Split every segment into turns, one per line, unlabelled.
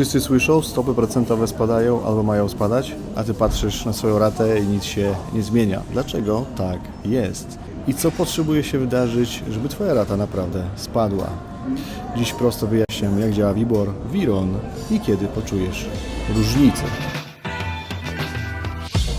Wszyscy słyszą, stopy procentowe spadają albo mają spadać, a ty patrzysz na swoją ratę i nic się nie zmienia. Dlaczego tak jest? I co potrzebuje się wydarzyć, żeby twoja rata naprawdę spadła? Dziś prosto wyjaśniam, jak działa Wibor, Wiron i kiedy poczujesz różnicę.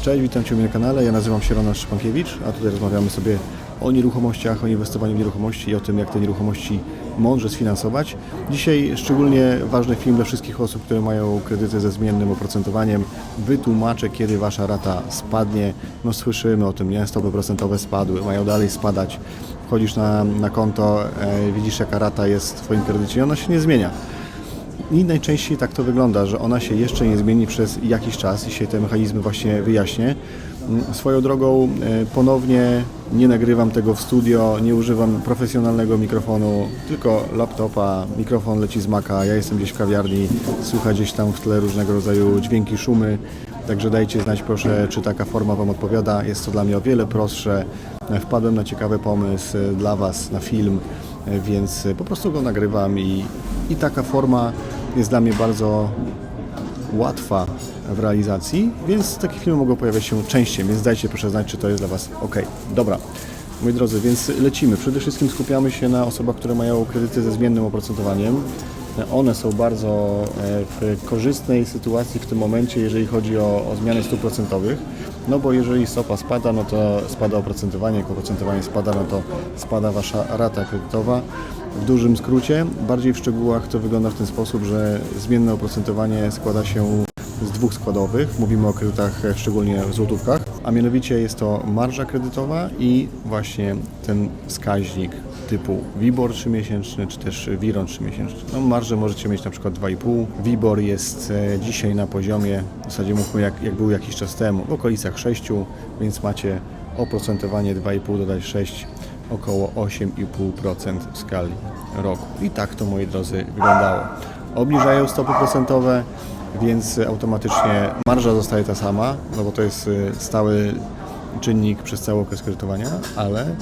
Cześć, witam Cię na kanale. Ja nazywam się Ronald Szczepankiewicz, a tutaj rozmawiamy sobie o nieruchomościach, o inwestowaniu w nieruchomości i o tym, jak te nieruchomości mądrze sfinansować. Dzisiaj szczególnie ważny film dla wszystkich osób, które mają kredyty ze zmiennym oprocentowaniem. Wytłumaczę, kiedy Wasza rata spadnie. No słyszymy o tym, nie? Stopy procentowe spadły, mają dalej spadać. Wchodzisz na, na konto, e, widzisz jaka rata jest w Twoim kredycie i ona się nie zmienia. I najczęściej tak to wygląda, że ona się jeszcze nie zmieni przez jakiś czas i się te mechanizmy właśnie wyjaśnię. Mm, Swoją drogą e, ponownie nie nagrywam tego w studio, nie używam profesjonalnego mikrofonu, tylko laptopa, mikrofon leci z maka, ja jestem gdzieś w kawiarni, słychać gdzieś tam w tle różnego rodzaju dźwięki, szumy. Także dajcie znać proszę, czy taka forma Wam odpowiada. Jest to dla mnie o wiele prostsze. Wpadłem na ciekawy pomysł e, dla Was na film, e, więc po prostu go nagrywam i, i taka forma jest dla mnie bardzo łatwa w realizacji, więc takie filmy mogą pojawiać się częściej, więc dajcie proszę znać, czy to jest dla Was ok. Dobra, moi drodzy, więc lecimy. Przede wszystkim skupiamy się na osobach, które mają kredyty ze zmiennym oprocentowaniem. One są bardzo e, w korzystnej sytuacji w tym momencie, jeżeli chodzi o, o zmiany stóp procentowych. No bo jeżeli stopa spada, no to spada oprocentowanie, jak oprocentowanie spada, no to spada Wasza rata kredytowa. W dużym skrócie, bardziej w szczegółach to wygląda w ten sposób, że zmienne oprocentowanie składa się z dwóch składowych. Mówimy o kredytach e, szczególnie w złotówkach, a mianowicie jest to marża kredytowa i właśnie ten wskaźnik typu WIBOR 3-miesięczny czy też WIRON 3-miesięczny. No marżę możecie mieć na przykład 2,5. WIBOR jest e, dzisiaj na poziomie, w zasadzie mówmy jak, jak był jakiś czas temu, w okolicach 6, więc macie oprocentowanie 2,5 dodać 6 około 8,5% w skali roku. I tak to, moi drodzy, wyglądało. Obniżają stopy procentowe, więc automatycznie marża zostaje ta sama, no bo to jest y, stały czynnik przez cały okres kredytowania, ale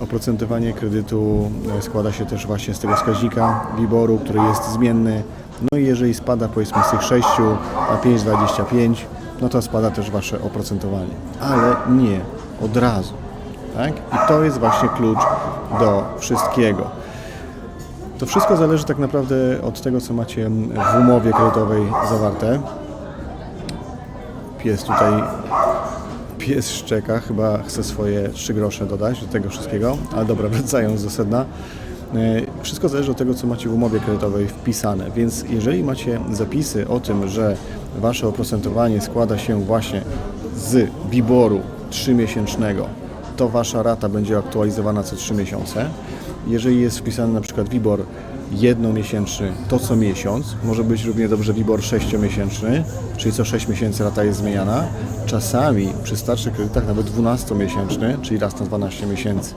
oprocentowanie kredytu y, składa się też właśnie z tego wskaźnika WIBOR-u, który jest zmienny. No i jeżeli spada powiedzmy z tych 6 na 5,25, no to spada też Wasze oprocentowanie. Ale nie od razu. Tak? I to jest właśnie klucz do wszystkiego. To wszystko zależy tak naprawdę od tego, co macie w umowie kredytowej zawarte. Pies tutaj, pies szczeka, chyba chce swoje 3 grosze dodać do tego wszystkiego, ale dobra, wracając do sedna. E, Wszystko zależy od tego, co macie w umowie kredytowej wpisane, więc jeżeli macie zapisy o tym, że Wasze oprocentowanie składa się właśnie z WIBOR-u 3-miesięcznego, to Wasza rata będzie aktualizowana co 3 miesiące. Jeżeli jest wpisany na przykład WIBOR jednomiesięczny, to co miesiąc, może być równie dobrze WIBOR 6-miesięczny, czyli co 6 miesięcy rata jest zmieniana. Czasami przy starszych kredytach nawet 12-miesięczny, czyli raz na 12 miesięcy.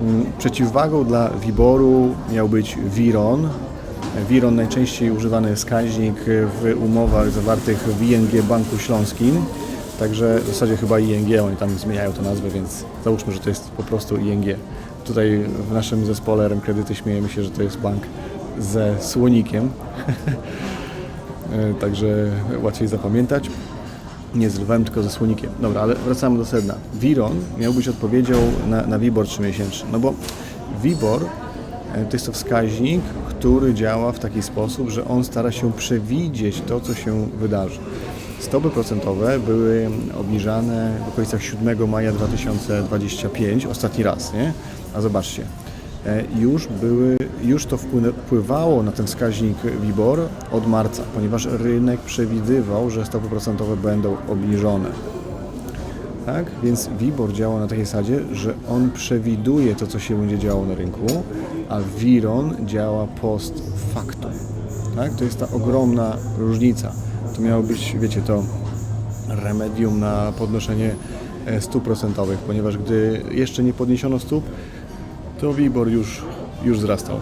Mm, Przeciwwagą dla WIBOR-u miał być WIRON. WIRON najczęściej używany wskaźnik w umowach zawartych w ING Banku Śląskim. Także w zasadzie chyba ING, oni tam zmieniają tę nazwę, więc załóżmy, że to jest po prostu ING. Tutaj w naszym zespole RM Kredyty śmiejemy się, że to jest bank ze słonikiem. E, Także łatwiej zapamiętać. Nie z lwem, tylko ze słonikiem. Dobra, ale wracamy do sedna. Wiron miał być odpowiedzią na, na WIBOR 3-miesięczny. No bo WIBOR e, to jest to wskaźnik, który działa w taki sposób, że on stara się przewidzieć to, co się wydarzy. Stopy procentowe były obniżane w okolicach 7 maja 2025, ostatni raz, nie? A zobaczcie, e, już, były, już to wpływało na ten wskaźnik WIBOR od marca, ponieważ rynek przewidywał, że stopy procentowe będą obniżone. Tak? Więc WIBOR działa na takiej zasadzie, że on przewiduje to, co się będzie działo na rynku, a WIRON działa post factum. Tak? To jest ta ogromna różnica. To miało być, wiecie, to remedium na podnoszenie e, stóp procentowych, ponieważ gdy jeszcze nie podniesiono stóp, to WIBOR już, już wzrastał.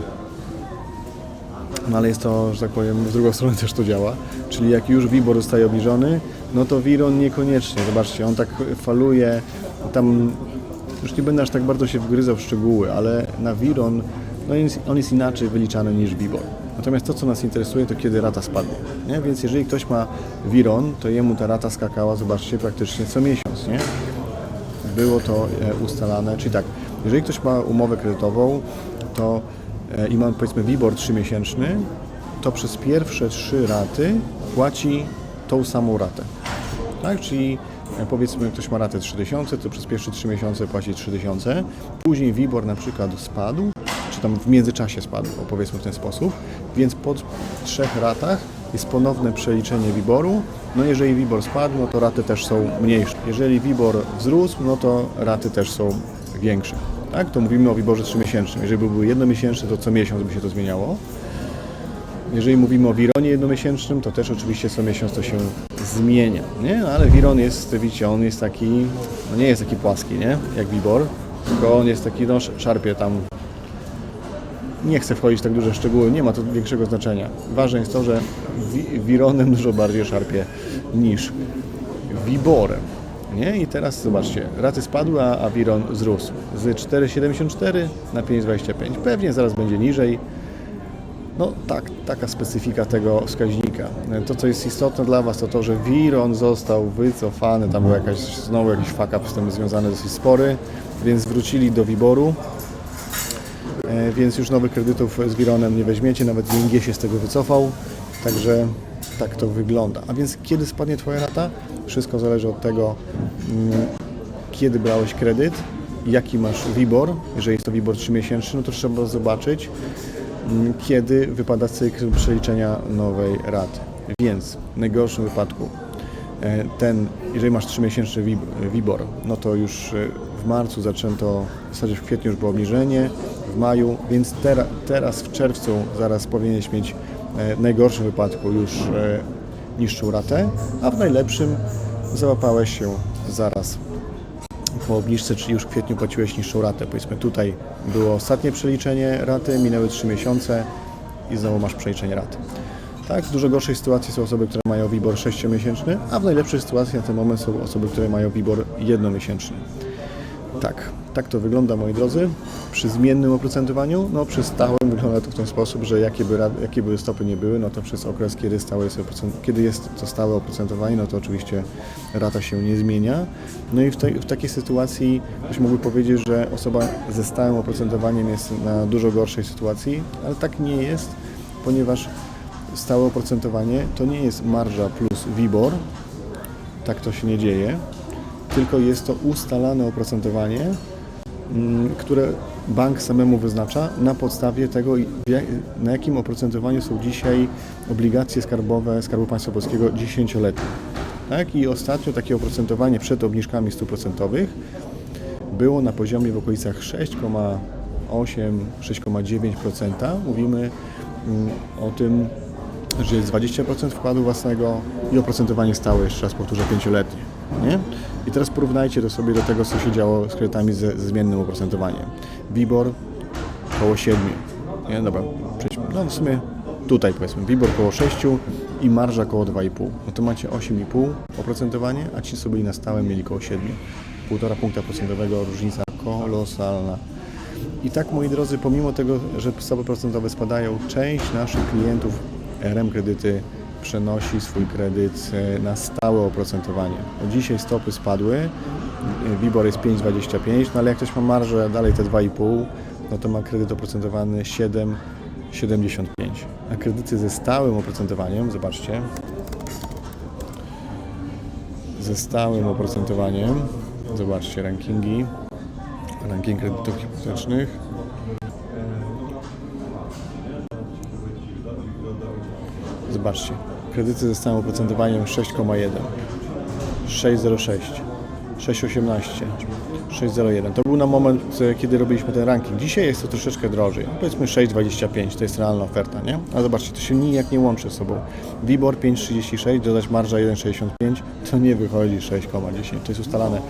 No ale jest to, że tak powiem, w drugą stronę też to działa. Czyli jak już WIBOR zostaje obniżony, no to WIRON niekoniecznie. Zobaczcie, on tak faluje, tam już nie będę aż tak bardzo się wgryzał w szczegóły, ale na WIRON no jest, on jest inaczej wyliczany niż WIBOR. Natomiast to, co nas interesuje, to kiedy rata spadnie. Nie? Więc jeżeli ktoś ma Wiron, to jemu ta rata skakała, zobaczcie, praktycznie co miesiąc. Nie? Było to e, ustalane, czyli tak, jeżeli ktoś ma umowę kredytową, to e, i ma powiedzmy WIBOR 3-miesięczny, to przez pierwsze trzy raty płaci tą samą ratę. Tak, czyli e, powiedzmy ktoś ma ratę 3000, to przez pierwsze 3 miesiące płaci 3000, później WIBOR na przykład spadł, czy tam w międzyczasie spadł, powiedzmy w ten sposób, więc po trzech ratach jest ponowne przeliczenie WIBORu. No jeżeli WIBOR spadł, no to raty też są mniejsze. Jeżeli WIBOR wzrósł, no to raty też są większe. Tak, to mówimy o WIBORze 3-miesięcznym. Jeżeli by był jednomiesięczny, to co miesiąc by się to zmieniało. Jeżeli mówimy o wironie jednomiesięcznym, to też oczywiście co miesiąc to się zmienia, nie? Ale wiron jest, widzicie, on jest taki, no nie jest taki płaski, nie? Jak wibor, tylko on jest taki, no szarpie tam. Nie chcę wchodzić w tak duże szczegóły, nie ma to większego znaczenia. Ważne jest to, że wi- wironem dużo bardziej szarpie niż wiborem. Nie? I teraz zobaczcie, raty spadły, a, a wiron wzrósł z 4,74 na 5,25. Pewnie zaraz będzie niżej. No tak, taka specyfika tego wskaźnika. To, co jest istotne dla Was, to to, że Wiron został wycofany, tam był jakaś, znowu jakiś fuck z tym związany dosyć spory, więc wrócili do Wiboru, e, więc już nowych kredytów z Wironem nie weźmiecie, nawet ING się z tego wycofał, także tak to wygląda. A więc kiedy spadnie Twoja rata? Wszystko zależy od tego, mm, kiedy brałeś kredyt, jaki masz WIBOR, jeżeli jest to WIBOR 3-miesięczny, no to trzeba zobaczyć, m, kiedy wypada cykl przeliczenia nowej raty. Więc w najgorszym wypadku e, ten, jeżeli masz 3-miesięczny wib- WIBOR, no to już e, w marcu zaczęto, w zasadzie w kwietniu już było obniżenie, w maju, więc tera, teraz w czerwcu zaraz powinieneś mieć w najgorszym wypadku już e, niższą ratę, a w najlepszym załapałeś się zaraz po obniżce, czyli już w kwietniu płaciłeś niższą ratę. Powiedzmy tutaj było ostatnie przeliczenie raty, minęły 3 miesiące i znowu masz przeliczenie raty. Tak, w dużo gorszej sytuacji są osoby, które mają WIBOR 6-miesięczny, a w najlepszej sytuacji na ten moment są osoby, które mają WIBOR 1-miesięczny. Tak, tak to wygląda moi drodzy. Przy zmiennym oprocentowaniu, no przy stałym wygląda to w ten sposób, że jakie by, jakie by stopy nie były, no to przez okres, kiedy, stałe jest kiedy jest to stałe oprocentowanie, no to oczywiście rata się nie zmienia. No i w, w takiej sytuacji ktoś mógłby powiedzieć, że osoba ze stałym oprocentowaniem jest na dużo gorszej sytuacji, ale tak nie jest, ponieważ stałe oprocentowanie to nie jest marża plus WIBOR, tak to się nie dzieje, tylko jest to ustalane oprocentowanie, mm, które bank samemu wyznacza na podstawie tego, na jakim oprocentowaniu są dzisiaj obligacje skarbowe Skarbu Państwa Polskiego 10-letnie. Tak? I ostatnio takie oprocentowanie przed obniżkami stóp procentowych było na poziomie w okolicach 6,8-6,9%. Mówimy mm, o tym, że jest 20% wkładu własnego i oprocentowanie stałe, jeszcze raz powtórzę, pięcioletnie. Nie? I teraz porównajcie to sobie do tego, co się działo z kredytami ze, zmiennym oprocentowaniem. WIBOR około 7. Nie? Dobra. No w sumie tutaj powiedzmy, WIBOR około 6 i marża około 2,5. No to macie 8,5 oprocentowanie, a ci, co byli na stałe, mieli około 7. 1,5 punkta procentowego, różnica kolosalna. I tak, moi drodzy, pomimo tego, że stopy procentowe spadają, część naszych klientów RM Kredyty przenosi swój kredyt e, na stałe oprocentowanie. Bo dzisiaj stopy spadły, e, WIBOR jest 5,25, no ale jak ktoś ma marżę dalej te 2,5, no to ma kredyt oprocentowany 7,75. A kredyty ze stałym oprocentowaniem, zobaczcie, ze stałym oprocentowaniem, zobaczcie rankingi, ranking kredytów hipotecznych. Zobaczcie, kredyty ze stałym oprocentowaniem 6,1, 6,06, 6,18, 6,01. To był na moment, e, kiedy robiliśmy ten ranking. Dzisiaj jest to troszeczkę drożej. No, Powiedzmy 6,25, to jest realna oferta, nie? A zobaczcie, to się nijak nie łączy z sobą. WIBOR 5,36, dodać marża 1,65, to nie wychodzi 6,10. To jest ustalane,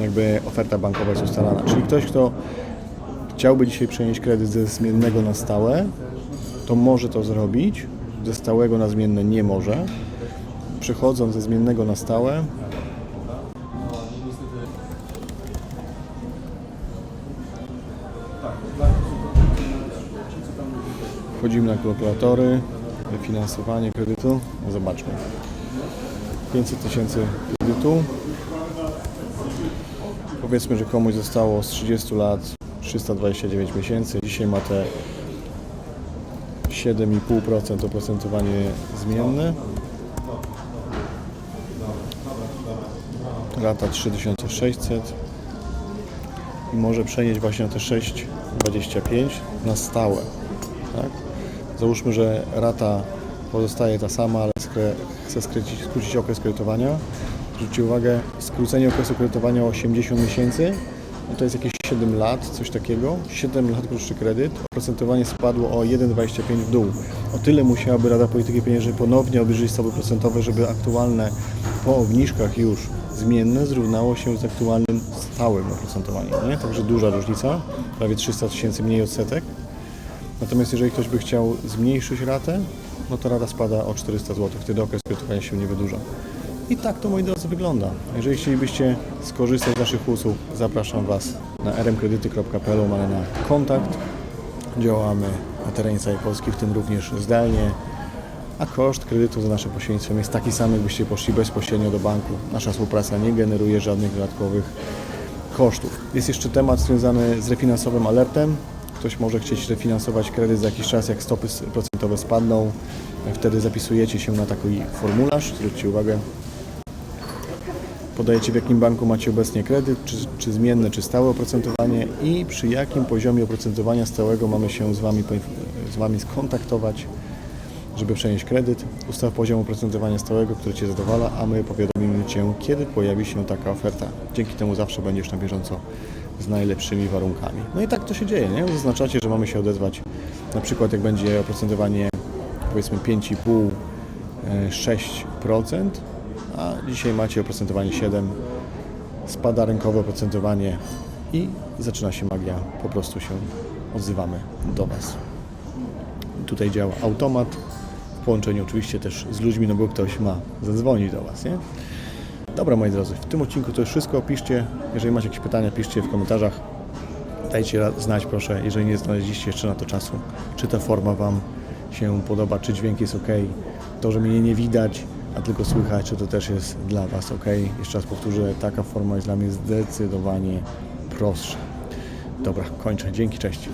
jakby oferta bankowa jest ustalana. Czyli ktoś, kto chciałby dzisiaj przenieść kredyt ze zmiennego na stałe, to może to zrobić. Ze stałego na zmienne nie może. Przechodząc ze zmiennego na stałe, Wchodzimy na kalkulatory, wyfinansowanie kredytu. No zobaczmy. 500 tysięcy kredytu. Powiedzmy, że komuś zostało z 30 lat 329 miesięcy. Dzisiaj ma te 7,5% oprocentowanie zmienne. Rata 3600 i może przenieść właśnie na te 6,25 na stałe. Tak? Załóżmy, że rata pozostaje ta sama, ale chce skrócić, skrócić okres kredytowania. Zwróćcie uwagę, skrócenie okresu kredytowania o 80 miesięcy to jest jakieś 7 lat, coś takiego. 7 lat krótszy kredyt, oprocentowanie spadło o 1,25 w dół. O tyle musiałaby Rada Polityki Pieniężnej ponownie obniżyć stopy procentowe, żeby aktualne po obniżkach już zmienne zrównało się z aktualnym stałym oprocentowaniem. Nie? Także duża różnica, prawie 300 tysięcy mniej odsetek. Natomiast jeżeli ktoś by chciał zmniejszyć ratę, no to rata spada o 400 zł, wtedy okres kredytowania się nie wydłuża. I tak to moi drodzy wygląda. Jeżeli chcielibyście skorzystać z naszych usług, zapraszam Was na rmkredyty.pl, mamy na kontakt. Działamy na terenie całej Polski, w tym również zdalnie. A koszt kredytu za naszym pośrednictwem jest taki sam, jakbyście poszli bezpośrednio do banku. Nasza współpraca nie generuje żadnych dodatkowych kosztów. Jest jeszcze temat związany z refinansowym alertem. Ktoś może chcieć refinansować kredyt za jakiś czas, jak stopy procentowe spadną. Wtedy zapisujecie się na taki formularz, zwróćcie uwagę. Podajecie w jakim banku macie obecnie kredyt, czy, czy zmienne, czy stałe oprocentowanie i przy jakim poziomie oprocentowania stałego mamy się z Wami, z wami skontaktować, żeby przenieść kredyt. Ustaw poziom oprocentowania stałego, który Cię zadowala, a my powiadomimy Cię, kiedy pojawi się taka oferta. Dzięki temu zawsze będziesz na bieżąco z najlepszymi warunkami. No i tak to się dzieje, nie? Zaznaczacie, że mamy się odezwać, na przykład jak będzie oprocentowanie powiedzmy 5,5 e, 6%, a dzisiaj macie oprocentowanie 7, spada rynkowe oprocentowanie i zaczyna się magia, po prostu się odzywamy do Was. Tutaj działa automat, w połączeniu oczywiście też z ludźmi, no bo ktoś ma zadzwonić do Was, nie? Dobra, moi drodzy, w tym odcinku to już wszystko. Piszcie, jeżeli macie jakieś pytania, piszcie w komentarzach. Dajcie znać, proszę, jeżeli nie znaleźliście jeszcze na to czasu, czy ta forma Wam się podoba, czy dźwięk jest ok, to, że mnie nie widać, a tylko słychać, czy to też jest dla Was ok. Jeszcze raz powtórzę, taka forma jest dla mnie zdecydowanie prostsza. Dobra, kończę. Dzięki, cześć.